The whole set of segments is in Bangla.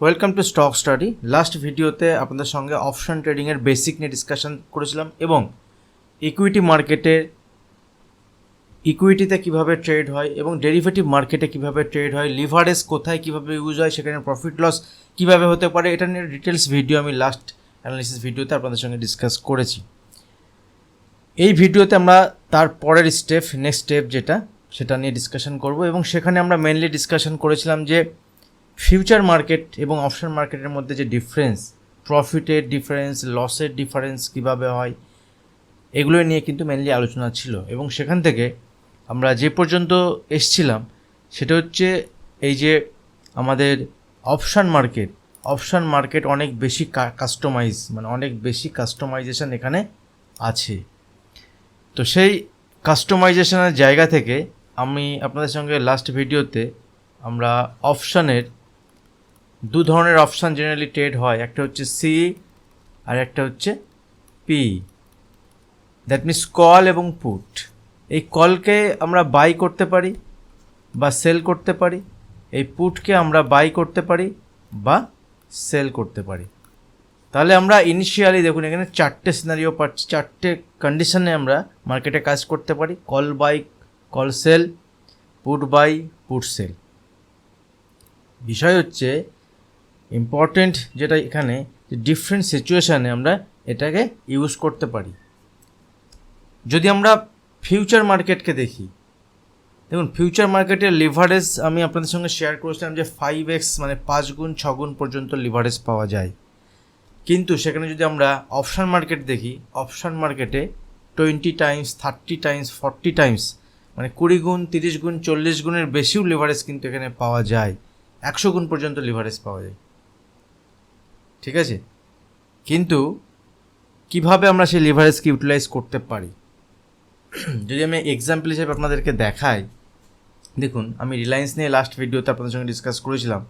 Welcome to stock study last ভিডিওতে আপনাদের সঙ্গে অপশন ট্রেডিংয়ের বেসিক নিয়ে ডিসকাশন করেছিলাম এবং ইকুইটি মার্কেটের ইকুইটিতে কীভাবে ট্রেড হয় এবং ডেরিভেটিভ মার্কেটে কীভাবে ট্রেড হয় লিভারেজ কোথায় কীভাবে ইউজ হয়, সেখানে প্রফিট লস কীভাবে হতে পারে, এটা নিয়ে ডিটেলস ভিডিও আমি লাস্ট অ্যানালিসিস ভিডিওতে আপনাদের সঙ্গে ডিসকাস করেছি। এই ভিডিওতে আমরা তার পরের স্টেপ নেক্সট স্টেপ যেটা, সেটা নিয়ে ডিসকাশন করব এবং সেখানে আমরা মেনলি ডিসকাশন করেছিলাম যে ফিউচার মার্কেট এবং অপশন মার্কেটের মধ্যে যে ডিফারেন্স প্রফিটের ডিফারেন্স লসের ডিফারেন্স কীভাবে হয়, এগুলো নিয়ে কিন্তু মেনলি আলোচনা ছিল। এবং সেখান থেকে আমরা যে পর্যন্ত এসছিলাম, সেটা হচ্ছে এই যে আমাদের অপশান মার্কেট অপশান মার্কেট অনেক বেশি কাস্টমাইজ মানে অনেক বেশি কাস্টমাইজেশন এখানে আছে। তো সেই কাস্টমাইজেশনের জায়গা থেকে আমি আপনাদের সঙ্গে লাস্ট ভিডিওতে আমরা অপশানের দু ধরনের অপশান জেনারেলি ট্রেড হয়। একটা হচ্ছে সি আর একটা হচ্ছে পি দ্যাট মিনস কল এবং পুট এই কলকে আমরা বাই করতে পারি বা সেল করতে পারি। এই পুটকে আমরা বাই করতে পারি বা সেল করতে পারি। তাহলে আমরা ইনিশিয়ালি দেখুন, এখানে চারটে সিনারিও পাচ্ছি। চারটে কন্ডিশনে আমরা মার্কেটে কাজ করতে পারি। Call buy call sell put buy put sell বিষয় হচ্ছে ইম্পর্টেন্ট যেটা এখানে, যে ডিফারেন্ট সিচুয়েশানে আমরা এটাকে ইউজ করতে পারি। যদি আমরা ফিউচার মার্কেটকে দেখি, দেখুন ফিউচার মার্কেটের লিভারেজ আমি আপনাদের সঙ্গে শেয়ার করেছিলাম যে ফাইভ এক্স মানে পাঁচ গুণ, ছ গুণ পর্যন্ত লিভারেজ পাওয়া যায়। কিন্তু সেখানে যদি আমরা অপশান মার্কেট দেখি অপশান মার্কেটে twenty times thirty times forty times মানে কুড়ি গুণ, তিরিশ গুণ, চল্লিশ গুণের বেশিও লিভারেজ কিন্তু এখানে পাওয়া যায়। একশো গুণ পর্যন্ত লিভারেজ পাওয়া যায়। ঠিক আছে? কিন্তু কীভাবে আমরা সেই লিভারেজকে ইউটিলাইজ করতে পারি? যদি আমি এক্সাম্পল হিসেবে আপনাদেরকে দেখাই, দেখুন, আমি রিলায়েন্স নিয়ে লাস্ট ভিডিওতে আপনাদের সঙ্গে ডিসকাস করেছিলাম,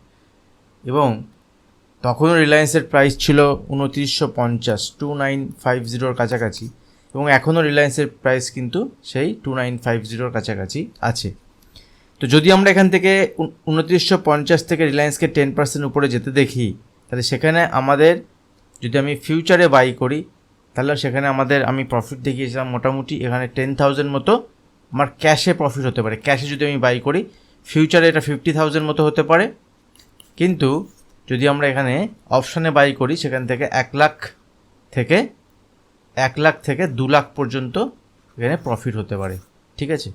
এবং তখনও রিলায়েন্সের প্রাইস ছিল উনত্রিশশো পঞ্চাশ টু নাইন ফাইভ জিরোর কাছাকাছি, এবং এখনও রিলায়েন্সের প্রাইস কিন্তু সেই টু নাইন ফাইভ জিরোর কাছাকাছি আছে। তো যদি আমরা এখান থেকে উনত্রিশশো পঞ্চাশ থেকে রিলায়েন্সকে টেন পার্সেন্ট উপরে যেতে দেখি তাহলে সেখানে আমাদের যদি আমি ফিউচারে বাই করি, তাহলে সেখানে আমাদের আমি প্রফিট দেখিয়েছিলাম মোটামুটি এখানে টেন থাউজেন্ড মতো, আমার ক্যাশে প্রফিট হতে পারে। ক্যাশে যদি আমি বাই করি ফিউচারে এটা ফিফটি থাউজেন্ড মতো হতে পারে। কিন্তু যদি আমরা এখানে অপশানে বাই করি, সেখান থেকে এক লাখ থেকে, এক লাখ থেকে দু লাখ পর্যন্ত এখানে প্রফিট হতে পারে। ঠিক আছে?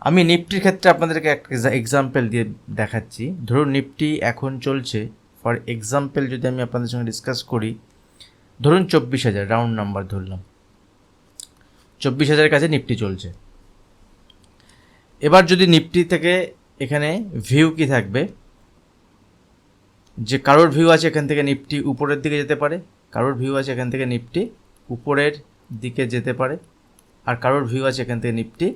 আমি নিফটির ক্ষেত্রে আপনাদেরকে একটা এক্সাম্পল দিয়ে দেখাচ্ছি। ধরুন নিফটি এখন চলছে ফর এক্সাম্পল যদি আমি আপনাদের সঙ্গে ডিসকাস করি, ধরুন চব্বিশ হাজার, রাউন্ড নাম্বার ধরলাম। চব্বিশ হাজারের কাছে নিফটি চলছে। এবার যদি নিফটি থেকে এখানে ভিউ কি থাকবে? যে কারোর ভিউ আছে এখান থেকে নিফটি উপরের দিকে যেতে পারে, কারোর ভিউ আছে এখান থেকে নিফটি উপরের দিকে যেতে পারে, আর কারোর ভিউ আছে এখান থেকে নিফটি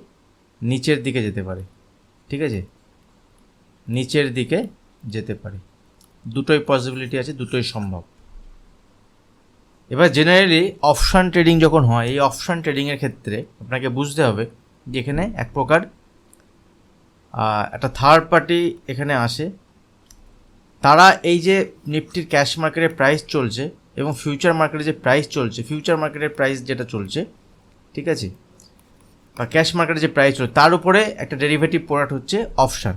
নিচের দিকে যেতে পারে। ঠিক আছে? নিচের দিকে যেতে পারে। দুটোই পসিবিলিটি আছে, দুটোই সম্ভব। এবার জেনারেলি অপশান ট্রেডিং যখন হয়, এই অপশান ট্রেডিংয়ের ক্ষেত্রে আপনাকে বুঝতে হবে যে এখানে এক প্রকার একটা থার্ড পার্টি এখানে আসে। তারা এই যে নিফটির ক্যাশ মার্কেটের প্রাইস চলছে এবং ফিউচার মার্কেটে যে প্রাইস চলছে ফিউচার মার্কেটের প্রাইস যেটা চলছে, ঠিক আছে? বা ক্যাশ মার্কেটে যে প্রাইস চলছে, তার উপরে একটা ডেরিভেটিভ প্রোডাক্ট হচ্ছে অপশান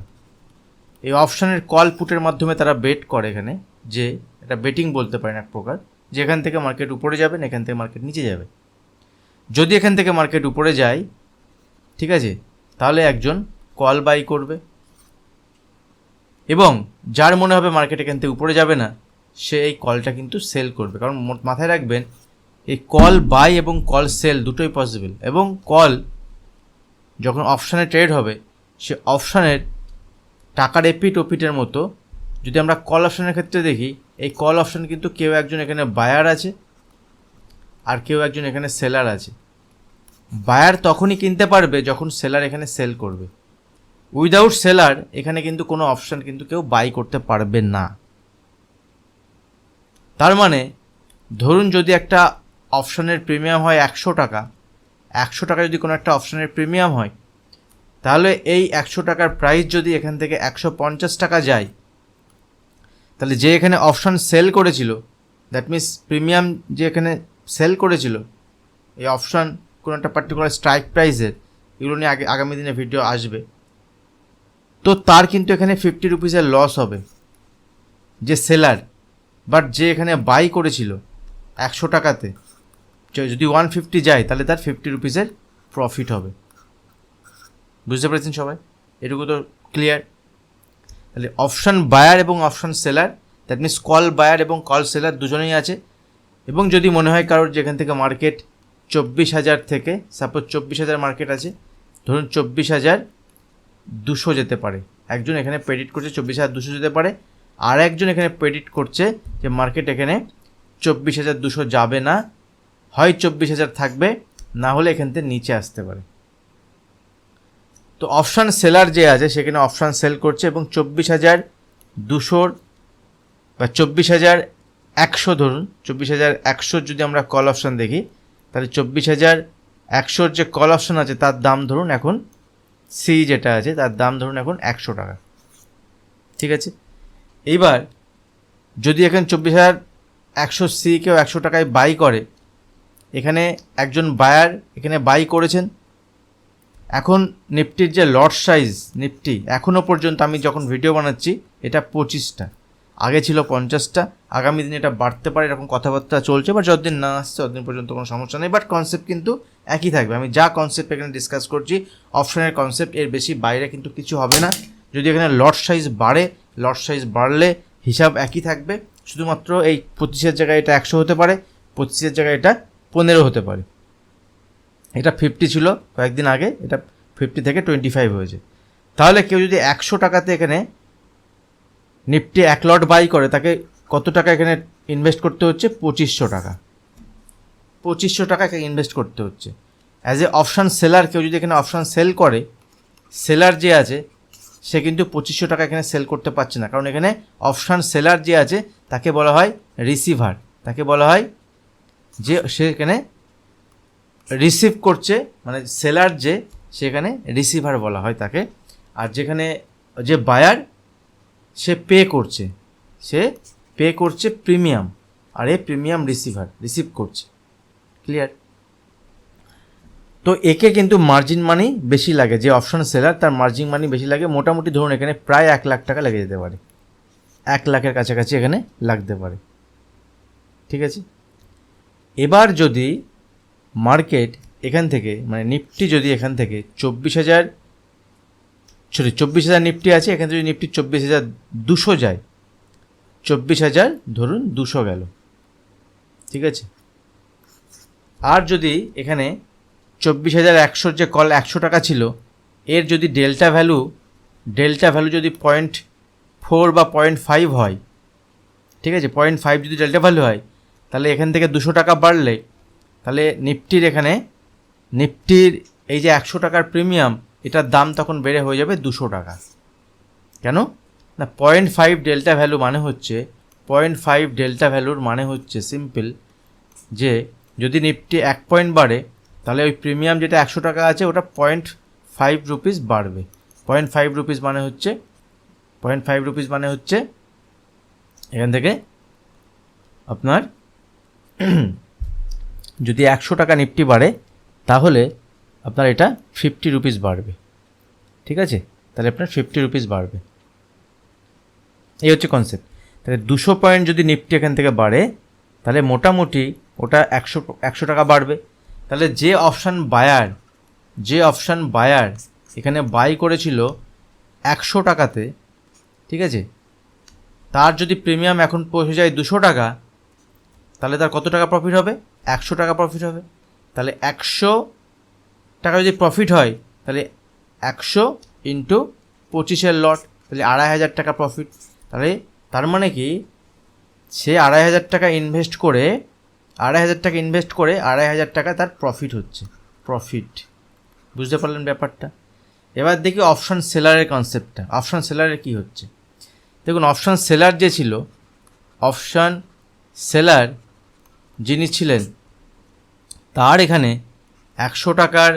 এই অপশানের কল পুটের মাধ্যমে তারা বেট করে এখানে যে এটা বেটিং বলতে পারেন এক প্রকার যেখান থেকে মার্কেট উপরে যাবে, না এখান থেকে মার্কেট নিচে যাবে। যদি এখান থেকে মার্কেট উপরে যায়, ঠিক আছে, তাহলে একজন কল বাই করবে। এবং যার মনে হবে মার্কেট এখান থেকে উপরে যাবে না, সে এই কলটা কিন্তু সেল করবে। কারণ মাথায় রাখবেন, এই কল বাই এবং কল সেল দুটোই পসিবল এবং কল যখন অপশানে ট্রেড হবে, সে অপশানের টাকার এপিট ওপিটের মতো, যদি আমরা কল অপশানের ক্ষেত্রে দেখি, এই কল অপশান কিন্তু কেউ একজন এখানে বায়ার আছে আর কেউ একজন এখানে সেলার আছে। বায়ার তখনই কিনতে পারবে যখন সেলার এখানে সেল করবে। উইদাউট সেলার এখানে কিন্তু কোনো অপশান কিন্তু কেউ বাই করতে পারবে না। তার মানে ধরুন যদি একটা অপশানের প্রিমিয়াম হয় একশো টাকা একশো টাকা যদি কোনো একটা অপশানের প্রিমিয়াম হয় তাহলে এই একশো টাকার প্রাইস যদি এখান থেকে একশো পঞ্চাশ টাকা যায়, তাহলে যে এখানে অপশান সেল করেছিল দ্যাট মিন্স প্রিমিয়াম যে এখানে সেল করেছিল, এই অপশান কোনো একটা পার্টিকুলার স্ট্রাইক প্রাইসের এগুলো নিয়ে আগে, আগামী দিনে ভিডিও আসবে। তো তার কিন্তু এখানে ফিফটি রুপিসের লস হবে, যে সেলার বাট যে এখানে বাই করেছিল একশো টাকাতে যদি ওয়ান ফিফটি যায়, তাহলে তার ফিফটি রুপিসের প্রফিট হবে। বুঝতে পেরেছেন সবাই? এটুকু তো ক্লিয়ার তাহলে অপশান বায়ার এবং option seller that means call buyer এবং কল সেলার দুজনেই আছে। এবং যদি মনে হয় কারোর যেখান থেকে মার্কেট চব্বিশ হাজার থেকে সাপোজ চব্বিশ হাজার মার্কেট আছে, ধরুন চব্বিশ হাজার দুশো যেতে পারে। একজন এখানে প্রেডিট করছে চব্বিশ হাজার দুশো যেতে পারে। আর একজন এখানে প্রেডিট করছে যে মার্কেট এখানে চব্বিশ হাজার দুশো যাবে না। হয় চব্বিশ হাজার থাকবে, না হলে এখান থেকে নিচে আসতে পারে। তো অপশান সেলার যে আছে, সেখানে অপশান সেল করছে এবং চব্বিশ হাজার দুশোর বা চব্বিশ হাজার একশো ধরুন, চব্বিশ হাজার একশোর যদি আমরা কল অপশান দেখি, তাহলে চব্বিশ হাজার একশোর যে কল অপশান আছে, তার দাম ধরুন এখন সি যেটা আছে, তার দাম ধরুন এখন একশো টাকা। ঠিক আছে? এইবার যদি এখানে চব্বিশ হাজার একশো সি কেউ একশো টাকায় বাই করে, এখানে একজন বায়ার এখানে বাই করেছেন এখন নিফটির যে লট সাইজ নিফটি এখনও পর্যন্ত আমি যখন ভিডিও বানাচ্ছি, এটা পঁচিশটা। আগে ছিল পঞ্চাশটা। আগামী দিনে এটা বাড়তে পারে, এরকম কথাবার্তা চলছে, বা যতদিন না আসছে, ততদিন পর্যন্ত কোনো সমস্যা নেই। বাট কনসেপ্ট কিন্তু একই থাকবে। আমি যা কনসেপ্ট এখানে ডিসকাস করছি অপশনের কনসেপ্ট এর বেশি বাইরে কিন্তু কিছু হবে না। যদি এখানে লট সাইজ বাড়ে লট সাইজ বাড়লে হিসাব একই থাকবে। শুধুমাত্র এই পঁচিশের জায়গায় এটা একশো হতে পারে, পঁচিশের জায়গায় এটা পনেরো হতে পারে। এটা ফিফটি ছিল কয়েকদিন আগে, এটা ফিফটি থেকে টোয়েন্টি ফাইভ হয়েছে। তাহলে কেউ যদি একশো টাকাতে এখানে নিফটি এক লট বাই করে, তাকে কত টাকা এখানে ইনভেস্ট করতে হচ্ছে? পঁচিশশো টাকা। পঁচিশশো টাকা এখানে ইনভেস্ট করতে হচ্ছে। অ্যাজ এ অপশান সেলার কেউ যদি এখানে অপশান সেল করে সেলার যে আছে, সে কিন্তু পঁচিশশো টাকা এখানে সেল করতে পারছে না। কারণ এখানে অপশান সেলার যে আছে, তাকে বলা হয় রিসিভার তাকে বলা হয় যে সে এখানে রিসিভ করছে মানে সেলার যে, সেখানে রিসিভার বলা হয় তাকে। আর যেখানে যে বায়ার সে পে করছে। সে পে করছে প্রিমিয়াম আর এ প্রিমিয়াম রিসিভার রিসিভ করছে। ক্লিয়ার তো একে কিন্তু মার্জিন মানি বেশি লাগে। যে অপশন সেলার তার মার্জিন মানি বেশি লাগে। মোটামুটি ধরুন এখানে প্রায় এক লাখ টাকা লেগে যেতে পারে। এক লাখের কাছাকাছি এখানে লাগতে পারে। ঠিক আছে? এবার যদি মার্কেট এখান থেকে মানে নিফটি যদি এখান থেকে চব্বিশ হাজার, সরি, চব্বিশ হাজার নিফটি আছে, এখানে যদি নিফটি চব্বিশ হাজার দুশো যায়, চব্বিশ হাজার ধরুন দুশো গেল। ঠিক আছে? আর যদি এখানে চব্বিশ হাজার একশোর যে কল একশো টাকা ছিল, এর যদি ডেল্টা ভ্যালু ডেল্টা ভ্যালু যদি পয়েন্ট ফোর বা পয়েন্ট ফাইভ হয়, ঠিক আছে? পয়েন্ট ফাইভ যদি ডেল্টা ভ্যালু হয়, তাহলে এখান থেকে দুশো টাকা বাড়লে তাহলে নিফটির এখানে, নিফটির এই যে একশো টাকার প্রিমিয়াম, এটার দাম তখন বেড়ে হয়ে যাবে দুশো টাকা। কেন? না, পয়েন্ট ফাইভ ডেল্টা ভ্যালু মানে হচ্ছে, পয়েন্ট ফাইভ ডেল্টা ভ্যালুর মানে হচ্ছে সিম্পল যে যদি নিফটি এক পয়েন্ট বাড়ে, তাহলে ওই প্রিমিয়াম যেটা একশো টাকা আছে, ওটা পয়েন্ট ফাইভ রুপিস বাড়বে। পয়েন্ট ফাইভ রুপিস মানে হচ্ছে, পয়েন্ট ফাইভ রুপিস মানে হচ্ছে, এখান থেকে আপনার যদি একশো টাকা নিফটি বাড়ে, তাহলে আপনার এটা ফিফটি রুপিস বাড়বে। ঠিক আছে? তাহলে আপনার ফিফটি রুপিস বাড়বে। এই হচ্ছে কনসেপ্ট তাহলে দুশো পয়েন্ট যদি নিফটি এখান থেকে বাড়ে, তাহলে মোটামুটি ওটা একশো একশো টাকা বাড়বে। তাহলে যে অপশান বায়ার যে অপশান বায়ার এখানে বাই করেছিল একশো টাকাতে, ঠিক আছে? তার যদি প্রিমিয়াম এখন পৌঁছে যায় দুশো টাকা, তাহলে তার কত টাকা প্রফিট হবে? একশো টাকা প্রফিট হবে। তাহলে একশো টাকা যদি প্রফিট হয়, তাহলে একশো ইন্টু পঁচিশের লট তাহলে আড়াই হাজার টাকা প্রফিট তাহলে তার মানে কি? সে আড়াই হাজার টাকা ইনভেস্ট করে, আড়াই হাজার টাকা ইনভেস্ট করে আড়াই হাজার টাকা তার প্রফিট হচ্ছে। প্রফিট বুঝতে পারলেন ব্যাপারটা? এবার দেখি অপশান সেলারের কনসেপ্টটা অপশান সেলারের কি হচ্ছে? দেখুন অপশান সেলার যে ছিল অপশান সেলার যিনি ছিলেন, তার এখানে একশো টাকার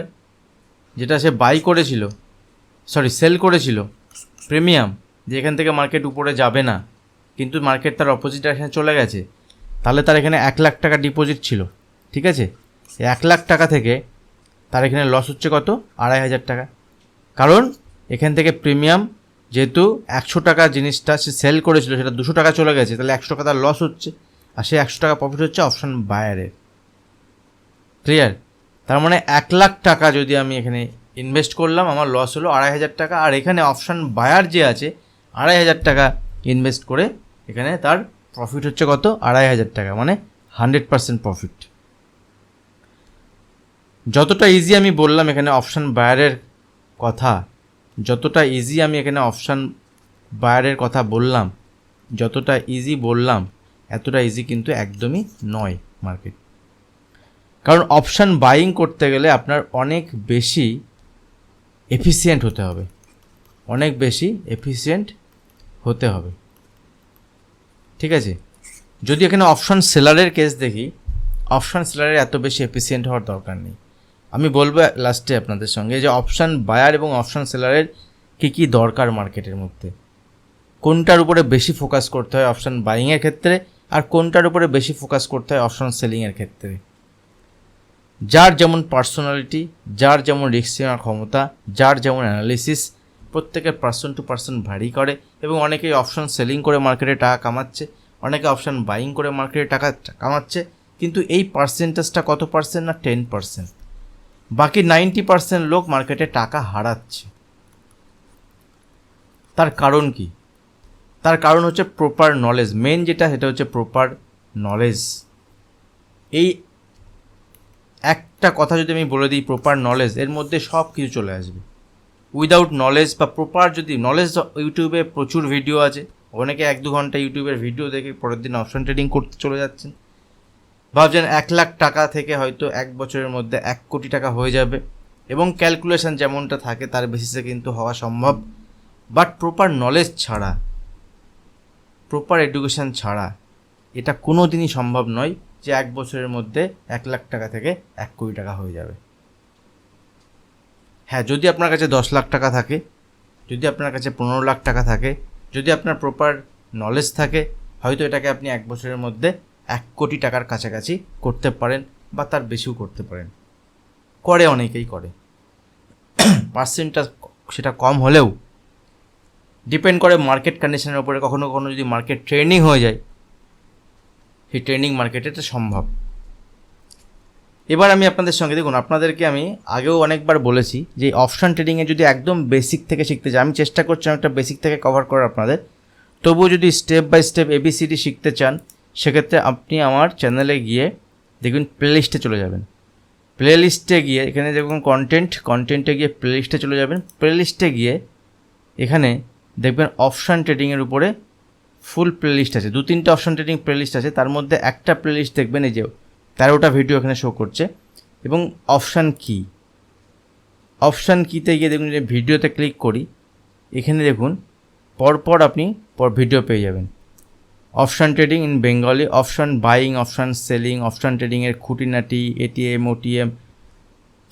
যেটা সে বাই করেছিল সরি সেল করেছিল প্রিমিয়াম যে এখান থেকে মার্কেট উপরে যাবে না, কিন্তু মার্কেট তার অপোজিট ডাইরেকশনে চলে গেছে, তাহলে তার এখানে এক লাখ টাকা ডিপোজিট ছিল, ঠিক আছে? এক লাখ টাকা থেকে তার এখানে লস হচ্ছে কত? আড়াই হাজার টাকা। কারণ এখান থেকে প্রিমিয়াম যেহেতু একশো টাকা জিনিসটা সে সেল করেছিল, সেটা দুশো টাকা চলে গেছে, তাহলে একশো টাকা তার লস হচ্ছে। আর সেই একশো টাকা প্রফিট হচ্ছে অপশন বায়ারের ক্লিয়ার তার মানে এক লাখ টাকা যদি আমি এখানে ইনভেস্ট করলাম, আমার লস হলো আড়াই হাজার টাকা। আর এখানে অপশন বায়ার যে আছে, আড়াই হাজার টাকা ইনভেস্ট করে এখানে তার প্রফিট হচ্ছে কত? আড়াই হাজার টাকা মানে হান্ড্রেড পার্সেন্ট প্রফিট যতটা ইজি আমি বললাম এখানে অপশান বায়ারের কথা, যতটা ইজি আমি এখানে অপশান বায়ারের কথা বললাম, যতটা ইজি বললাম এতটা ইজি কিন্তু একদমই নয় মার্কেট কারণ অপশান বাইং করতে গেলে আপনার অনেক বেশি এফিসিয়েন্ট হতে হবে। অনেক বেশি এফিসিয়েন্ট হতে হবে। ঠিক আছে? যদি এখানে অপশান সেলারের কেস দেখি অপশান সেলারের এত বেশি এফিসিয়েন্ট হওয়ার দরকার নেই। আমি বলব লাস্টে আপনাদের সঙ্গে যে অপশান বায়ার এবং অপশান সেলারের কী কী দরকার মার্কেটের মধ্যে। কোনটার উপরে বেশি ফোকাস করতে হয় অপশান বাইংয়ের ক্ষেত্রে? আর কোনটার উপরে বেশি ফোকাস করতে হয় অপশান সেলিংয়ের ক্ষেত্রে? যার যেমন পার্সোনালিটি যার যেমন রিস্ক নেওয়ার ক্ষমতা, যার যেমন অ্যানালিসিস প্রত্যেকের পার্সন টু পার্সন ভ্যারি করে এবং অনেকেই অপশন সেলিং করে মার্কেটে টাকা কামাচ্ছে, অনেকে অপশন বাইং করে মার্কেটে টাকা কামাচ্ছে, কিন্তু এই পার্সেন্টেজটা কত পার্সেন্ট না টেন পার্সেন্ট বাকি নাইনটি পার্সেন্ট লোক মার্কেটে টাকা হারাচ্ছে। তার কারণ কি? তার কারণ হচ্ছে প্রপার নলেজ মেন যেটা, সেটা হচ্ছে প্রপার নলেজ এই একটা কথা যদি আমি বলে দিই প্রপার নলেজ এর মধ্যে সব কিছু চলে আসবে। উইদাউট নলেজ বা প্রপার যদি নলেজ ইউটিউবে প্রচুর ভিডিও আছে। অনেকে এক দু ঘণ্টা ইউটিউবের ভিডিও দেখে পরের দিন অপশন ট্রেডিং করতে চলে যাচ্ছেন। ভাবছেন এক লাখ টাকা থেকে হয়তো এক বছরের মধ্যে এক কোটি টাকা হয়ে যাবে। এবং ক্যালকুলেশন যেমনটা থাকে, তার বেসিসে কিন্তু হওয়া সম্ভব। বাট প্রপার নলেজ ছাড়া প্রপার এডুকেশন ছাড়া এটা কোনো দিনই সম্ভব নয় যে এক বছরের মধ্যে এক লাখ টাকা থেকে এক কোটি টাকা হয়ে যাবে। হ্যাঁ যদি আপনার কাছে দশ লাখ টাকা থাকে, যদি আপনার কাছে পনেরো লাখ টাকা থাকে, যদি আপনার প্রপার নলেজ থাকে, হয়তো এটাকে আপনি এক বছরের মধ্যে এক কোটি টাকার কাছাকাছি করতে পারেন বা তার বেশিও করতে পারেন। করে অনেকেই করে। পার্সেন্টটা সেটা কম হলেও ডিপেন্ড করে মার্কেট কন্ডিশনের উপরে কখনো কখনো যদি মার্কেট ট্রেনিং হয়ে যায়, সেই ট্রেনিং মার্কেটে এটা সম্ভব। এবার আমি আপনাদের সঙ্গে, দেখুন, আপনাদেরকে আমি আগেও অনেকবার বলেছি যে অপশান ট্রেডিংয়ে যদি একদম বেসিক থেকে শিখতে চাই, আমি চেষ্টা করছি একটা বেসিক থেকে কভার করার আপনাদের। তবুও যদি স্টেপ বাই স্টেপ এবিসিডি শিখতে চান, সেক্ষেত্রে আপনি আমার চ্যানেলে গিয়ে দেখবেন প্লেলিস্টে চলে যাবেন। প্লেলিস্টে গিয়ে, এখানে দেখুন কন্টেন্ট কন্টেন্টে গিয়ে প্লেলিস্টে চলে যাবেন। প্লেলিস্টে গিয়ে এখানে দেখবেন অপশান ট্রেডিংয়ের উপরে ফুল প্লেলিস্ট আছে। দু, তিনটে অপশান ট্রেডিং প্লেলিস্ট আছে। তার মধ্যে একটা প্লেলিস্ট দেখবেন এই যে তেরোটা ভিডিও এখানে শো করছে। এবং অপশান কি অপশান কিতে গিয়ে দেখুন যে ভিডিওতে ক্লিক করি, এখানে দেখুন পরপর আপনি পর ভিডিও পেয়ে যাবেন। Option trading in Bengali option buying option selling option ট্রেডিংয়ের খুঁটিনাটি ATM OTM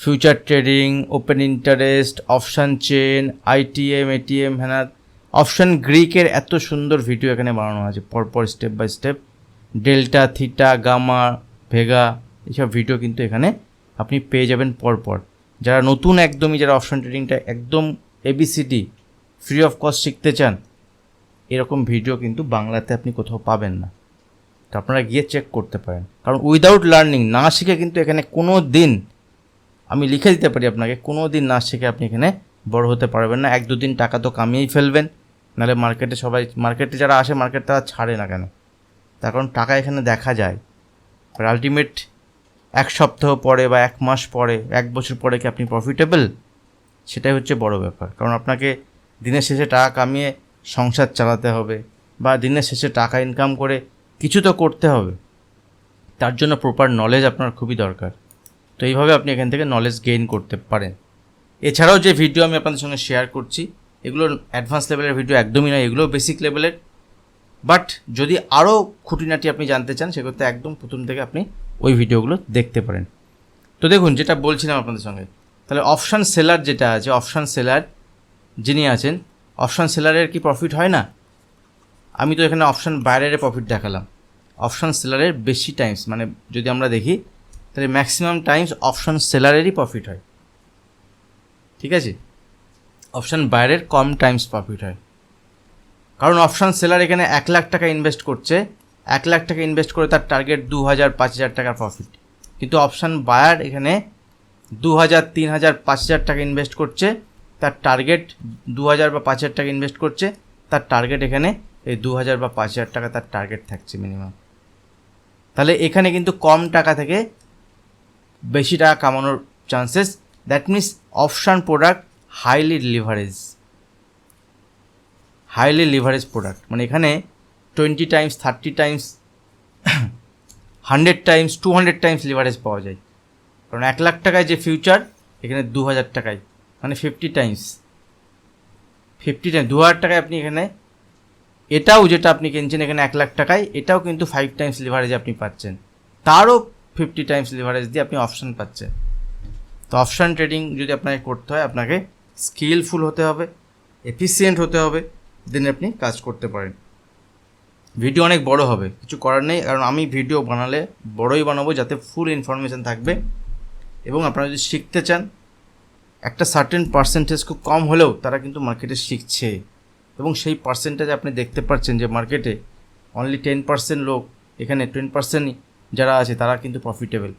future trading open interest option chain ITM ATM হ্যানা অপশান গ্রিকের এত সুন্দর ভিডিও এখানে বানানো আছে পরপর step by step delta theta gamma vega এইসব ভিডিও কিন্তু এখানে আপনি পেয়ে যাবেন পরপর। যারা নতুন একদমই, যারা অপশন ট্রেডিংটা একদম এবিসিডি ফ্রি অফ কস্ট শিখতে চান, এরকম ভিডিও কিন্তু বাংলাতে আপনি কোথাও পাবেন না। তো আপনারা গিয়ে চেক করতে পারেন। কারণ উইদাউট লার্নিং না শিখে কিন্তু এখানে কোনো দিন, আমি লিখে দিতে পারি আপনাকে, কোনো দিন না শিখে আপনি এখানে বড় হতে পারবেন না। এক দুদিন টাকা তো কামিয়েই ফেলবেন। নাহলে মার্কেটে সবাই মার্কেটে যারা আসে মার্কেট তারা ছাড়ে না কেন? তার কারণ টাকা এখানে দেখা যায়। আর আলটিমেট এক সপ্তাহ পরে বা এক মাস পরে, এক বছর পরে কি আপনি প্রফিটেবল সেটাই হচ্ছে বড় ব্যাপার। কারণ আপনাকে দিনের শেষে টাকা কামিয়ে সংসার চালাতে হবে বা দিনের শেষে টাকা ইনকাম করে কিছু তো করতে হবে। তার জন্য প্রপার নলেজ আপনার খুবই দরকার। তো এইভাবে আপনি এখান থেকে নলেজ গেইন করতে পারেন। এছাড়াও যে ভিডিও আমি আপনাদের সঙ্গে শেয়ার করছি এগুলো অ্যাডভান্স লেভেলের ভিডিও একদমই নয়, এগুলো বেসিক লেভেলের বাট যদি আরও খুঁটিনাটি আপনি জানতে চান, সেক্ষেত্রে একদম প্রথম থেকে আপনি ওই ভিডিওগুলো দেখতে পারেন। তো দেখুন, যেটা বলছিলাম আপনাদের সঙ্গে, তাহলে অপশান সেলার যেটা আছে অপশান সেলার যিনি আছেন অপশান সেলারের কি প্রফিট হয় না? আমি তো এখানে অপশান বাইরের প্রফিট দেখালাম। অপশান সেলারের বেশি টাইমস মানে যদি আমরা দেখি, তাহলে ম্যাক্সিমাম টাইমস অপশান সেলারেরই প্রফিট হয়। ঠিক আছে? অপশান বাইরের কম টাইমস প্রফিট হয়। কারণ অপশান সেলার এখানে এক লাখ টাকা ইনভেস্ট করছে, এক লাখ টাকা ইনভেস্ট করে তার টার্গেট দু হাজার, পাঁচ হাজার টাকার প্রফিট কিন্তু অপশান বায়ার এখানে দু হাজার, তিন হাজার, পাঁচ হাজার টাকা ইনভেস্ট করছে, তার টার্গেট দু হাজার বা পাঁচ হাজার টাকা ইনভেস্ট করছে, তার টার্গেট এখানে এই দু হাজার বা পাঁচ হাজার টাকা তার টার্গেট থাকছে মিনিমাম তাহলে এখানে কিন্তু কম টাকা থেকে বেশি টাকা কামানোর chances that means option product highly leverage highly leverage product. মানে এখানে twenty times, thirty times, hundred times, two hundred times leverage পাওয়া যায়। কারণ এক লাখ টাকায় যে ফিউচার, এখানে দু হাজার টাকায় মানে ফিফটি টাইমস। ফিফটি টাইম দু হাজার টাকায় আপনি এখানে, এটাও যেটা আপনি কিনছেন এখানে এক লাখ টাকায়, এটাও কিন্তু ফাইভ টাইমস লিভারেজ আপনি পাচ্ছেন। তারও ফিফটি টাইমস লিভারেজ দিয়ে আপনি অপশান পাচ্ছেন। তো অপশান ট্রেডিং যদি আপনাকে করতে হয়, আপনাকে স্কিলফুল হতে হবে, এফিসিয়েন্ট হতে হবে, দেন আপনি কাজ করতে পারেন। ভিডিও অনেক বড় হবে, কিছু করার নেই, কারণ আমি ভিডিও বানালে বড়ই বানাবো যাতে ফুল ইনফরমেশান থাকবে। এবং আপনারা যদি শিখতে চান, একটা সার্টেন পার্সেন্টেজ খুব কম হলেও তারা কিন্তু মার্কেটে শিখছে। এবং সেই পার্সেন্টেজ আপনি দেখতে পাচ্ছেন যে মার্কেটে অনলি টেন পার্সেন্ট লোক, এখানে টেন পার্সেন্ট যারা আছে তারা কিন্তু প্রফিটেবল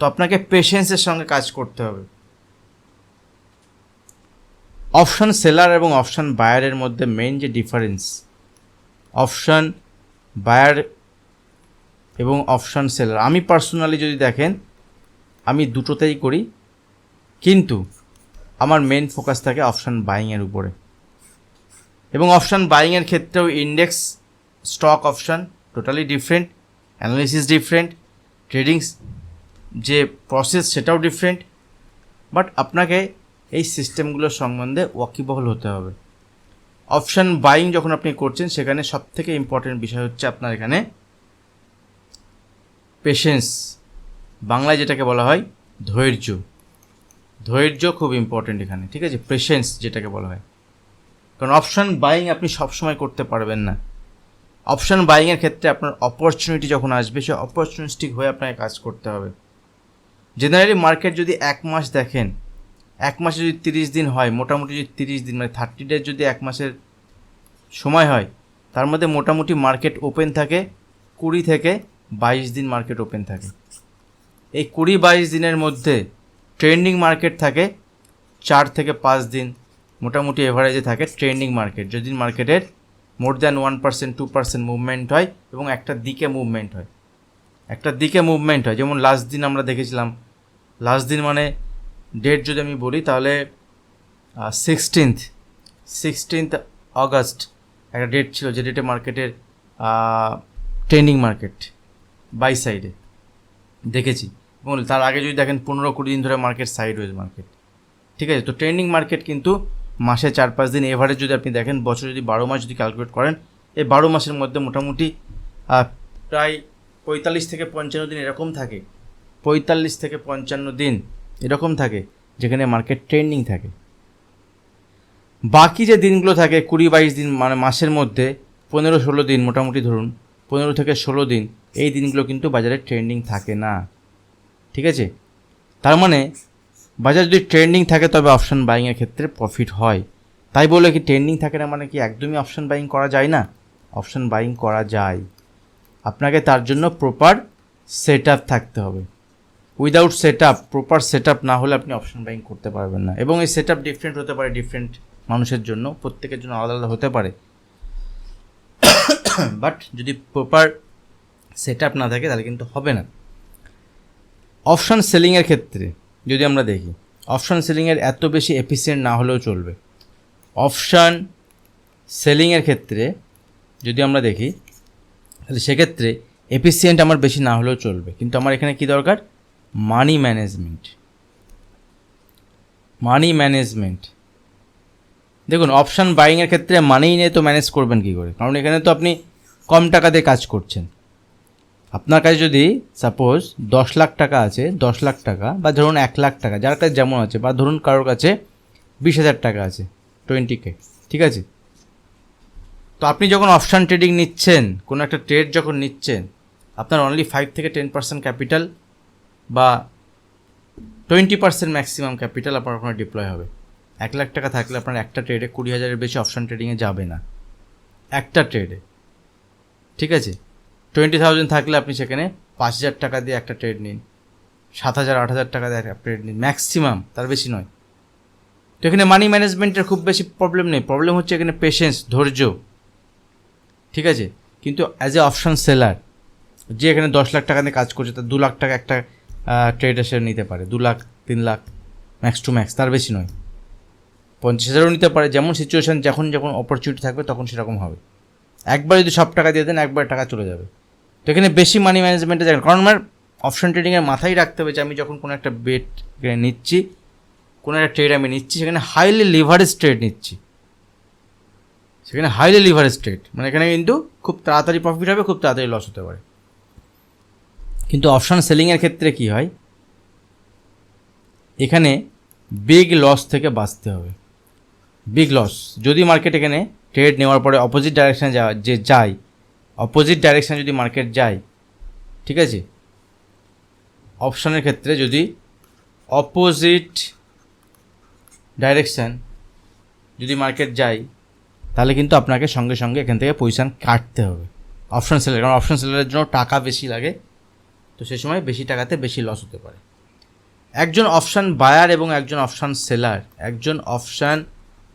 তো আপনাকে পেশেন্সের সঙ্গে কাজ করতে হবে। অপশান সেলার এবং অপশান বায়ারের মধ্যে মেন যে ডিফারেন্স অপশান বায়ার এবং অপশান সেলার। আমি পার্সোনালি যদি দেখেন, আমি দুটোতেই করি, কিন্তু আমার মেন ফোকাস থাকে অপশান বাইংয়ের উপরে। এবং অপশান বাইংয়ের ক্ষেত্রেও index stock option totally different analysis different tradings যে প্রসেস সেটাও ডিফারেন্ট বাট আপনাকে এই সিস্টেমগুলোর সম্বন্ধে ওয়াকিবহল হতে হবে। অপশান বাইং যখন আপনি করছেন, সেখানে সব থেকে ইম্পর্টেন্ট বিষয় হচ্ছে আপনার এখানে পেশেন্স বাংলায় যেটাকে বলা হয় ধৈর্য। ধৈর্য খুব ইম্পর্টেন্ট এখানে, ঠিক আছে? পেশেন্স যেটাকে বলা হয়। কারণ অপশান বাইং আপনি সবসময় করতে পারবেন না। অপশান বাইংয়ের ক্ষেত্রে আপনার অপরচুনিটি যখন আসবে সে অপরচুনিস্টিক হয়ে আপনাকে কাজ করতে হবে। জেনারেলি মার্কেট যদি এক মাস দেখেন এক মাসে যদি তিরিশ দিন হয়, মোটামুটি যদি তিরিশ দিন মানে থার্টি ডেজ যদি এক মাসের সময় হয়, তার মধ্যে মোটামুটি মার্কেট ওপেন থাকে, কুড়ি থেকে বাইশ দিন মার্কেট ওপেন থাকে। এই কুড়ি বাইশ দিনের মধ্যে ট্রেন্ডিং মার্কেট থাকে, চার থেকে পাঁচ দিন মোটামুটি এভারেজে থাকে ট্রেন্ডিং মার্কেট যেদিন মার্কেটের more than one percent two percent movement হয় এবং একটা দিকে মুভমেন্ট হয়। একটা দিকে মুভমেন্ট হয়, যেমন লাস্ট দিন আমরা দেখেছিলাম। লাস্ট দিন মানে ডেট যদি আমি বলি, তাহলে সিক্সটিন্থ সিক্সটিন্থ অগস্ট একটা ডেট ছিল যে ডেটে মার্কেটের ট্রেন্ডিং মার্কেট বাই সাইডে দেখেছি। এবং তার আগে যদি দেখেন পনেরো কুড়ি দিন ধরে মার্কেট সাইড ওয়েজ মার্কেট ঠিক আছে? তো ট্রেন্ডিং মার্কেট কিন্তু মাসে চার পাঁচ দিন এভারেজ যদি আপনি দেখেন, বছর যদি বারো মাস যদি ক্যালকুলেট করেন, এই বারো মাসের মধ্যে মোটামুটি প্রায় পঁয়তাল্লিশ থেকে পঞ্চান্ন দিন এরকম থাকে। পঁয়তাল্লিশ থেকে পঞ্চান্ন দিন এরকম থাকে, যেখানে মার্কেট ট্রেন্ডিং থাকে। বাকি যে দিনগুলো থাকে, কুড়ি বাইশ দিন মানে মাসের মধ্যে, পনেরো ষোলো দিন, মোটামুটি ধরুন, পনেরো থেকে ষোলো দিন, এই দিনগুলো কিন্তু বাজারে ট্রেন্ডিং থাকে না। ঠিক আছে? তার মানে বাজার যদি ট্রেন্ডিং থাকে, তবে অপশান বাইংয়ের ক্ষেত্রে প্রফিট হয়। তাই বলে কি ট্রেন্ডিং থাকে না মানে কি একদমই অপশান বাইং করা যায় না? অপশান বাইং করা যায়। আপনাকে তার জন্য প্রপার সেট থাকতে হবে। Without set up proper set up না হলে আপনি অপশন বাইং করতে পারবেন না। এবং এই সেট আপ ডিফারেন্ট হতে পারে ডিফারেন্ট মানুষের জন্য, প্রত্যেকের জন্য আলাদা আলাদা হতে পারে। বাট যদি প্রপার সেট আপ না থাকে, তাহলে কিন্তু হবে না। অপশান সেলিংয়ের ক্ষেত্রে, যদি আমরা দেখি অপশান সেলিংয়ের এত বেশি এফিসিয়েন্ট না হলেও চলবে। অপশান সেলিংয়ের ক্ষেত্রে, যদি আমরা দেখি, তাহলে সেক্ষেত্রে এফিসিয়েন্ট আমার বেশি না হলেও চলবে। কিন্তু আমার এখানে কী দরকার? মানি ম্যানেজমেন্ট মানি ম্যানেজমেন্ট দেখুন অপশান বাইংয়ের ক্ষেত্রে মানি নিয়ে তো ম্যানেজ করবেন কী করে? কারণ এখানে তো আপনি কম টাকাতে কাজ করছেন। আপনার কাছে যদি সাপোজ দশ লাখ টাকা আছে, দশ লাখ টাকা বা ধরুন এক লাখ টাকা, যার কাছে যেমন আছে, বা ধরুন কারোর কাছে বিশ হাজার টাকা আছে টোয়েন্টি কে ঠিক আছে? তো আপনি যখন অপশান ট্রেডিং নিচ্ছেন, কোনো একটা ট্রেড যখন নিচ্ছেন, আপনার অনলি ফাইভ থেকে টেন পার্সেন্ট ক্যাপিটাল বা টোয়েন্টি পার্সেন্ট ম্যাক্সিমাম ক্যাপিটাল আপনার ওখানে ডিপ্লয় হবে। এক লাখ টাকা থাকলে আপনার একটা ট্রেডে কুড়ি হাজারের বেশি অপশান ট্রেডিংয়ে যাবে না। একটা ট্রেডে ঠিক আছে? টোয়েন্টি থাউজেন্ড থাকলে আপনি সেখানে পাঁচ হাজার টাকা দিয়ে একটা ট্রেড নিন। সাত হাজার, আট হাজার টাকা দিয়ে একটা ট্রেড নিন। ম্যাক্সিমাম তার বেশি নয়। তো এখানে মানি ম্যানেজমেন্টের খুব বেশি প্রবলেম নেই। প্রবলেম হচ্ছে এখানে পেশেন্স ধৈর্য। ঠিক আছে? কিন্তু অ্যাজ এ অপশন সেলার যে এখানে দশ লাখ টাকা দিয়ে কাজ করছে, তার দু লাখ টাকা একটা ট্রেডে সে নিতে পারে। দু লাখ, তিন লাখ ম্যাক্স টু ম্যাক্স তার বেশি নয়। পঞ্চাশ হাজারও নিতে পারে। যেমন সিচুয়েশান যখন যখন অপরচুনিটি থাকবে, তখন সেরকম হবে। একবার যদি সব টাকা দিয়ে দেন, একবার টাকা চলে যাবে। তো এখানে বেশি মানি ম্যানেজমেন্টে যাবে কারণ আমার অপশন ট্রেডিংয়ের মাথায় রাখতে হবে যে, আমি যখন কোনো একটা বেট নিচ্ছি, কোনো একটা ট্রেড আমি নিচ্ছি, সেখানে হাইলি লিভারেজ ট্রেড নিচ্ছি। সেখানে হাইলি লিভারেজ ট্রেড মানে এখানে কিন্তু খুব তাড়াতাড়ি প্রফিট হবে, খুব তাড়াতাড়ি লস হতে পারে। কিন্তু অপশান সেলিংয়ের ক্ষেত্রে কি হয়? এখানে বিগ লস থেকে বাঁচতে হবে। বিগ লস যদি মার্কেট এখানে ট্রেড নেওয়ার পরে অপোজিট ডাইরেকশানে যাওয়া যে যায় অপোজিট ডাইরেকশানে যদি মার্কেট যায়, ঠিক আছে? অপশনের ক্ষেত্রে যদি অপোজিট ডাইরেকশান যদি মার্কেট যায়, তাহলে কিন্তু আপনাকে সঙ্গে সঙ্গে এখান থেকে পজিশান কাটতে হবে। অপশন সেলার কারণ অপশন সেলারের জন্য টাকা বেশি লাগে। তো সে সময় বেশি টাকাতে বেশি লস হতে পারে। একজন অপশান বায়ার এবং একজন অপশান সেলার একজন অপশান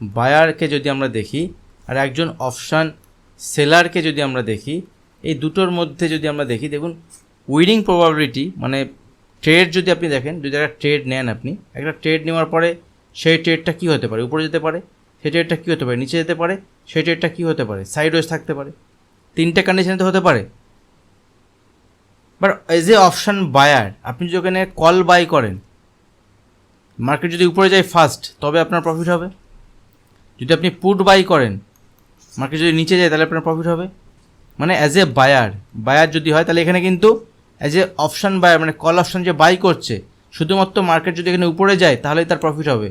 বায়ারকে যদি আমরা দেখি আর একজন অপশান সেলারকে যদি আমরা দেখি, এই দুটোর মধ্যে যদি আমরা দেখি, দেখুন উইনিং প্রবাবিলিটি মানে ট্রেড যদি আপনি দেখেন, যদি একটা ট্রেড নেন আপনি, একটা ট্রেড নেওয়ার পরে সেই ট্রেডটা কী হতে পারে? উপরে যেতে পারে, সেই ট্রেডটা কী হতে পারে? নিচে যেতে পারে, সেই ট্রেডটা কী হতে পারে? সাইড ওয়েজ থাকতে পারে। তিনটে কন্ডিশনে তো হতে পারে। But as a option buyer আপনি যদি ওখানে কল বাই করেন মার্কেট যদি উপরে যায় ফার্স্ট তবে আপনার প্রফিট হবে। যদি আপনি পুট বাই করেন মার্কেট যদি নিচে যায় তাহলে আপনার প্রফিট হবে। মানে অ্যাজ এ বায়ার বায়ার যদি হয় তাহলে এখানে কিন্তু অ্যাজ এ অপশান বায়ার মানে কল অপশান যে বাই করছে, শুধুমাত্র মার্কেট যদি এখানে উপরে যায় তাহলেই তার প্রফিট হবে।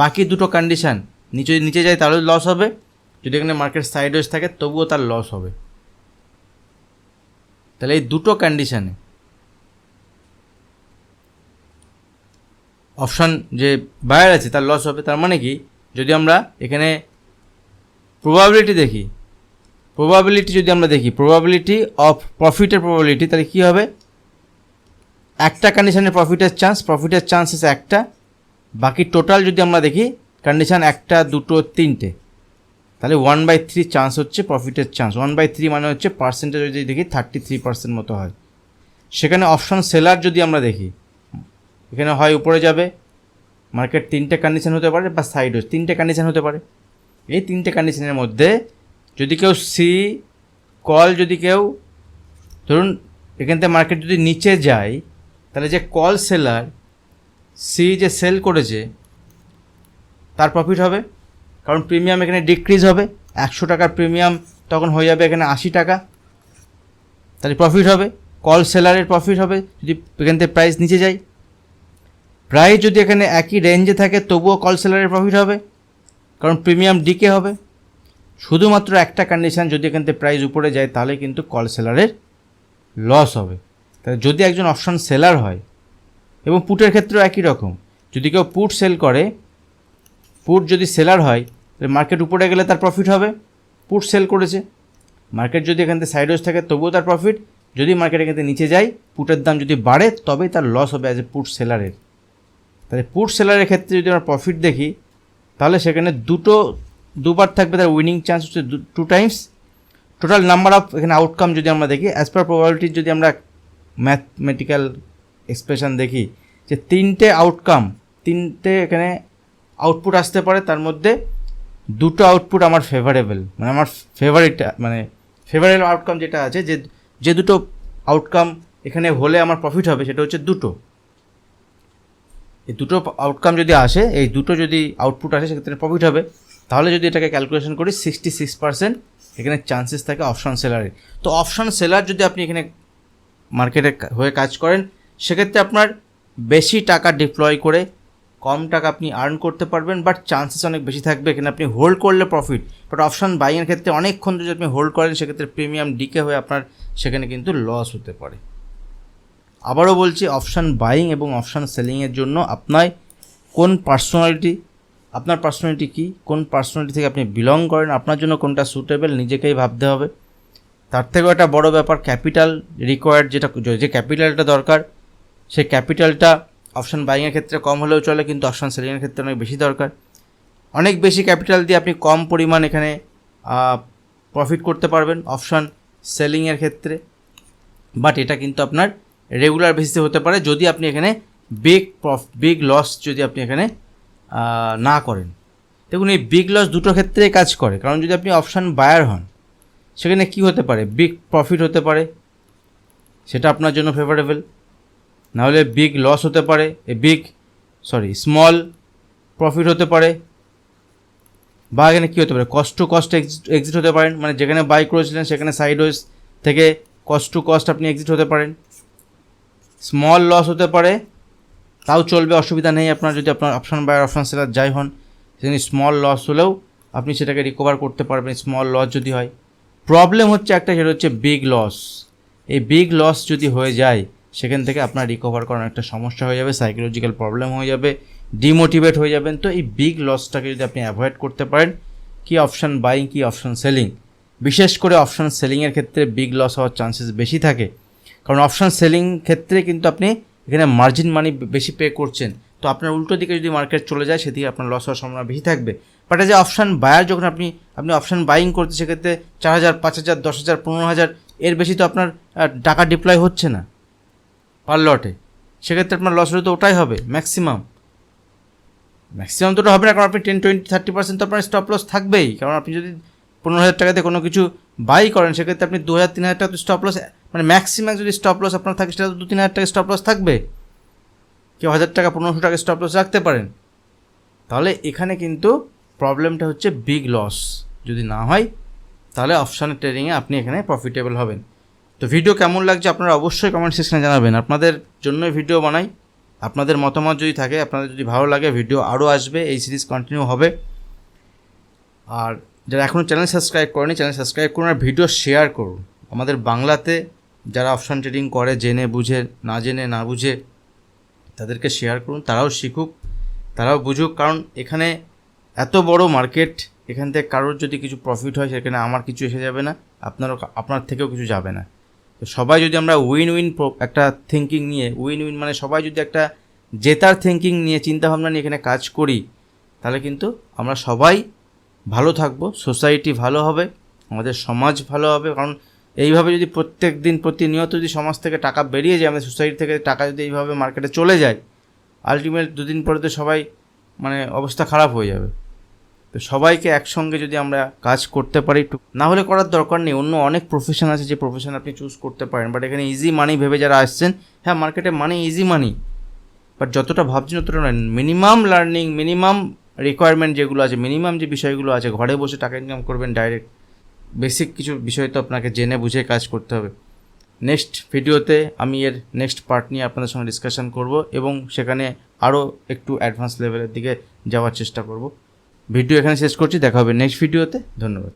বাকি দুটো কন্ডিশান নিচে নিচে যায় তাহলে লস হবে। যদি এখানে মার্কেট সাইডওয়েজ থাকে, তবুও তার লস হবে। তাহলে এই দুটো কন্ডিশানে অপশান যে বায়ার আছে, তার লস হবে, তার মানে কি? যদি আমরা এখানে প্রবাবিলিটি দেখি প্রবাবিলিটি যদি আমরা দেখি প্রবাবিলিটি অফ প্রফিটের প্রবাবিলিটি তাহলে কী হবে? একটা কন্ডিশনের প্রফিটের চান্স প্রফিটের চান্সেস একটা, বাকি টোটাল যদি আমরা দেখি কন্ডিশান একটা, দুটো, তিনটে। তাহলে ওয়ান বাই থ্রি চান্স হচ্ছে প্রফিটের চান্স ওয়ান বাই থ্রি মানে হচ্ছে পার্সেন্টেজ যদি দেখি থার্টি থ্রি পার্সেন্ট মতো হয়। সেখানে অপশন সেলার যদি আমরা দেখি, এখানে হয় উপরে যাবে মার্কেট তিনটে কন্ডিশন হতে পারে বা সাইড তিনটে কন্ডিশন হতে পারে। এই তিনটে কন্ডিশনের মধ্যে যদি কেউ সি কল যদি কেউ, ধরুন এখান থেকে মার্কেট যদি নিচে যায়, তাহলে যে কল সেলার সি যে সেল করেছে, তার প্রফিট হবে। কারণ প্রিমিয়াম এখানে ডিক্রিজ হবে। একশো টাকার প্রিমিয়াম তখন হয়ে যাবে এখানে আশি টাকা। তাহলে প্রফিট হবে। কল সেলারের প্রফিট হবে যদি এখান থেকে প্রাইস নিচে যায়। প্রাইস যদি এখানে একই রেঞ্জে থাকে, তবুও কল সেলারের প্রফিট হবে। কারণ প্রিমিয়াম ডিকে হবে। শুধুমাত্র একটা কন্ডিশান যদি এখান থেকে প্রাইস উপরে যায়, তাহলে কিন্তু কল সেলারের লস হবে। তাহলে যদি একজন অপশন সেলার হয়, এবং পুটের ক্ষেত্রেও একই রকম, যদি কেউ পুট সেল করে পুট যদি সেলার হয় মার্কেট উপরে গেলে তার প্রফিট হবে। পুট সেল করেছে। মার্কেট যদি এখান থেকে সাইডওয়েজ থাকে, তবুও তার প্রফিট যদি মার্কেট এখান থেকে নিচে যায় পুটের দাম যদি বাড়ে, তবেই তার লস হবে অ্যাজ এ পুট সেলারের তাহলে পুট সেলারের ক্ষেত্রে যদি আমরা প্রফিট দেখি, তাহলে সেখানে দুটো, দুবার থাকবে তার উইনিং চান্স হচ্ছে two times total number of এখানে আউটকাম যদি আমরা দেখি অ্যাজ পার প্রবাবিলিটির যদি আমরা ম্যাথমেটিক্যাল এক্সপ্রেশন দেখি, যে তিনটে আউটকাম তিনটে এখানে আউটপুট আসতে পারে, তার মধ্যে দুটো আউটপুট আমার ফেভারেবল মানে আমার ফেভারিট মানে ফেভারেবল আউটকাম যেটা আছে, যে যে দুটো আউটকাম এখানে হলে আমার প্রফিট হবে, সেটা হচ্ছে দুটো। এই দুটো আউটকাম যদি আসে, এই দুটো যদি আউটপুট আসে, সেক্ষেত্রে প্রফিট হবে। তাহলে যদি এটাকে ক্যালকুলেশন করি সিক্সটি সিক্স পার্সেন্ট এখানে চান্সেস থাকে অপশান সেলারের তো অপশন সেলার যদি আপনি এখানে মার্কেটে হয়ে কাজ করেন, সেক্ষেত্রে আপনার বেশি টাকা ডিপ্লয় করে কম টাকা আপনি আর্ন করতে পারবেন বাট চান্সেস অনেক বেশি থাকবে। এখানে আপনি হোল্ড করলে প্রফিট বাট অপশান বাইয়ের ক্ষেত্রে অনেকক্ষণ যদি আপনি হোল্ড করেন, সেক্ষেত্রে প্রিমিয়াম ডিকে হয়ে আপনার সেখানে কিন্তু লস হতে পারে। আবারও বলছি অপশান বাইং এবং অপশান সেলিংয়ের জন্য আপনার কোন পার্সোনালিটি আপনার পার্সোনালিটি কী, কোন পার্সোনালিটি থেকে আপনি বিলং করেন, আপনার জন্য কোনটা সুটেবল নিজেকেই ভাবতে হবে। তার থেকেও একটা বড় ব্যাপার ক্যাপিটাল রিকোয়ার্ড যেটা, যে ক্যাপিটালটা দরকার, সেই ক্যাপিটালটা অপশান বাইংয়ের ক্ষেত্রে কম হলেও চলে, কিন্তু অপশান সেলিংয়ের ক্ষেত্রে অনেক বেশি দরকার। অনেক বেশি ক্যাপিটাল দিয়ে আপনি কম পরিমাণ এখানে প্রফিট করতে পারবেন অপশান সেলিংয়ের ক্ষেত্রে। বাট এটা কিন্তু আপনার রেগুলার বেসিসে হতে পারে যদি আপনি এখানে বিগ প্রফ বিগ লস যদি আপনি এখানে না করেন। দেখুন, এই বিগ লস দুটো ক্ষেত্রেই কাজ করে। কারণ যদি আপনি অপশান বায়ার হন, সেখানে কি হতে পারে? বিগ প্রফিট হতে পারে। সেটা আপনার জন্য ফেভারেবল নাহলে বিগ লস হতে পারে a big sorry small profit হতে পারে, বা এখানে কী হতে পারে কস্ট টু কস্ট এক্সিট হতে পারেন মানে যেখানে বাই করেছিলেন সেখানে সাইড ওয়েজ থেকে কস্ট টু কস্ট আপনি এক্সিট হতে পারেন। স্মল লস হতে পারে, তাও চলবে, অসুবিধা নেই আপনার, যদি আপনার অপশন বায়ার অপশন সেলার যাই হন, সেখানে স্মল লস হলেও আপনি সেটাকে রিকভার করতে পারবেন স্মল লস যদি হয়। প্রবলেম হচ্ছে একটা, সেটা হচ্ছে বিগ লস এই বিগ লস যদি হয়ে যায় সেখান থেকে আপনার রিকভার করার একটা সমস্যা হয়ে যাবে সাইকোলজিক্যাল প্রবলেম হয়ে যাবে ডিমোটিভেট হয়ে যাবেন। তো এই বিগ লসটাকে যদি আপনি অ্যাভয়েড করতে পারেন, কি অপশান বাইং কি অপশান সেলিং বিশেষ করে অপশান সেলিংয়ের ক্ষেত্রে বিগ লস হওয়ার চান্সেস বেশি থাকে। কারণ অপশান সেলিং ক্ষেত্রে কিন্তু আপনি এখানে মার্জিন মানি বেশি পে করছেন। তো আপনার উল্টো দিকে যদি মার্কেট চলে যায়, সেদিকে আপনার লস হওয়ার সম্ভাবনা বেশি থাকবে। বাট যে অপশান বায়ার যখন আপনি আপনি অপশান বাইং করতে, সেক্ষেত্রে চার হাজার, পাঁচ হাজার, দশ হাজার, পনেরো হাজার, এর বেশি তো আপনার টাকা ডিপ্লয় হচ্ছে না। পার লটে। সেক্ষেত্রে আপনার লস হলে তো ওটাই হবে ম্যাক্সিমাম ম্যাক্সিমাম তো হবে না, কারণ আপনি টেন টোয়েন্টি থার্টি পার্সেন্ট তো আপনার স্টপ লস থাকবেই। কারণ আপনি যদি পনেরো হাজার টাকাতে কোনো কিছু বাই করেন, সেক্ষেত্রে আপনি দু হাজার, তিন হাজার টাকা তো স্টপ লস মানে ম্যাক্সিমাম যদি স্টপ লস আপনার থাকে, সেটা তো দু, তিন হাজার টাকা স্টপ লস থাকবে। কেউ হাজার টাকা, পনেরোশো টাকা স্টপ লস রাখতে পারেন। তাহলে এখানে কিন্তু প্রবলেমটা হচ্ছে বিগ লস যদি না হয়, তাহলে অপশান ট্রেডিংয়ে আপনি এখানে প্রফিটেবল হবেন। তো ভিডিও কেমন লাগছে আপনারা অবশ্যই কমেন্ট সেকশনে জানাবেন। আপনাদের জন্যই ভিডিও বানাই। আপনাদের মতামত যদি থাকে, আপনাদের যদি ভালো লাগে ভিডিও আরও আসবে, এই সিরিজ কন্টিনিউ হবে। আর যারা এখনও চ্যানেল সাবস্ক্রাইব করেনি চ্যানেল সাবস্ক্রাইব করুন আর ভিডিও শেয়ার করুন। আমাদের বাংলাতে যারা অপশান ট্রেডিং করে, জেনে বুঝে, না জেনে, না বুঝে, তাদেরকে শেয়ার করুন। তারাও শিখুক, তারাও বুঝুক। কারণ এখানে এত বড় মার্কেট এখান থেকে কারোর যদি কিছু প্রফিট হয়, সেখানে আমার কিছু এসে যাবে না, আপনারও, আপনার থেকেও কিছু যাবে না। তো সবাই যদি আমরা উইন উইন একটা থিঙ্কিং নিয়ে উইন উইন মানে সবাই যদি একটা জেতার থিঙ্কিং নিয়ে, চিন্তাভাবনা নিয়ে এখানে কাজ করি, তাহলে কিন্তু আমরা সবাই ভালো থাকব সোসাইটি ভালো হবে, আমাদের সমাজ ভালো হবে। কারণ এইভাবে যদি প্রত্যেক দিন প্রতিনিয়ত যদি সমাজ থেকে টাকা বেরিয়ে যায়, আমাদের সোসাইটি থেকে টাকা যদি এইভাবে মার্কেটে চলে যায় আলটিমেট দুদিন পরে তো সবাই মানে অবস্থা খারাপ হয়ে যাবে। তো সবাইকে একসঙ্গে যদি আমরা কাজ করতে পারি, একটু না হলে করার দরকার নেই। অন্য অনেক প্রফেশন আছে যে প্রফেশন আপনি চুজ করতে পারেন। বাট এখানে ইজি মানি ভেবে যারা আসছেন হ্যাঁ মার্কেটে মানি ইজি মানি বাট যতটা ভাবছেন ততটা নয়। মিনিমাম লার্নিং মিনিমাম রিকোয়ারমেন্ট যেগুলো আছে মিনিমাম যে বিষয়গুলো আছে, ঘরে বসে টাকা ইনকাম করবেন ডাইরেক্ট বেসিক কিছু বিষয় তো আপনাকে জেনে বুঝে কাজ করতে হবে। নেক্সট ভিডিওতে আমি এর নেক্সট পার্ট নিয়ে আপনাদের সঙ্গে ডিসকাশন করব এবং সেখানে আরও একটু অ্যাডভান্স লেভেলের দিকে যাওয়ার চেষ্টা করব। ভিডিও এখানে শেষ করছি দেখা হবে নেক্সট ভিডিওতে ধন্যবাদ।